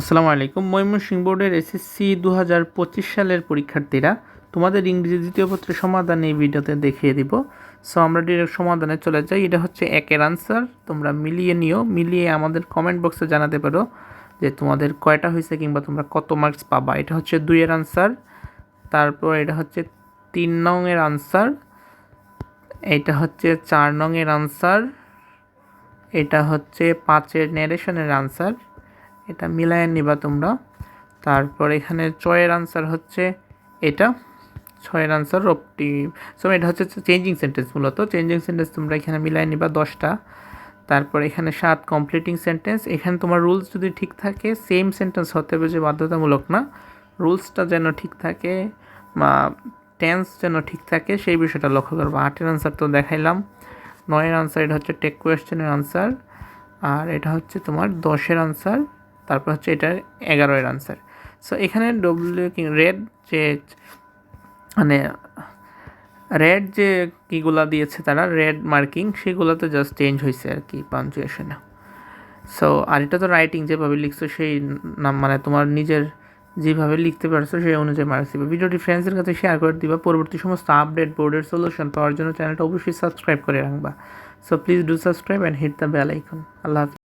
আসসালামু আলাইকুম, ময়মনসিংহ বোর্ডের এসএসসি দু হাজার পঁচিশ সালের পরীক্ষার্থীরা তোমাদের ইংরেজি দ্বিতীয় পত্রের সমাধান এই ভিডিওতে দেখিয়ে দিব। সো আমরা ডিরেক্ট সমাধানে চলে যাই। এটা হচ্ছে একের আনসার তোমরা মিলিয়ে নিও। মিলিয়ে আমাদের কমেন্ট বক্সে জানাতে পারো যে তোমাদের কয়টা হয়েছে কিংবা তোমরা কত মার্কস পাবা। এটা হচ্ছে দুইয়ের আনসার তারপর এটা হচ্ছে তিন নংয়ের আনসার এটা হচ্ছে চার নংয়ের আনসার এটা হচ্ছে পাঁচের ন্যারেশনের আনসার এটা মিলায় নিবা তোমরা। তারপর এখানে ছয়ের আনসার হচ্ছে এটা। ছয়ের আনসার অপটি সো এটা হচ্ছে চেঞ্জিং সেন্টেন্স মূলত। চেঞ্জিং সেন্টেন্স তোমরা এখানে মিলায় নিবা দশটা। তারপর এখানে সাত কমপ্লিটিং সেন্টেন্স এখানে তোমার রুলস যদি ঠিক থাকে সেম সেন্টেন্স হতে হবে যে বাধ্যতামূলক না। রুলসটা যেন ঠিক থাকে বা টেন্স যেন ঠিক থাকে, সেই বিষয়টা লক্ষ্য করব। আটের আনসার তো দেখাইলাম। নয়ের আনসার এটা হচ্ছে টেক কোয়েশ্চেনের আনসার আর এটা হচ্ছে তোমার দশের আনসার তারপর হচ্ছে এটা এগারোয়ের আনসার সো এখানে ডব্লিউ কি রেড যে মানে রেড যে কীগুলা দিয়েছে তারা রেড মার্কিং সেগুলোতে জাস্ট চেঞ্জ হয়েছে আর কি পাঞ্চুয়েশনে সো আর এটা তো রাইটিং যেভাবে লিখছো, সেই নাম মানে তোমার নিজের যেভাবে লিখতে পারছ, সেই অনুযায়ী মার্কস দিবে। ভিডিওটি ফ্রেন্ডসের কাছে শেয়ার করে দিবা। পরবর্তী সমস্ত আপডেট বোর্ডের সলিউশন পাওয়ার জন্য চ্যানেলটা অবশ্যই সাবস্ক্রাইব করে রাখবা। So please do subscribe and hit the bell icon Allah Hafiz.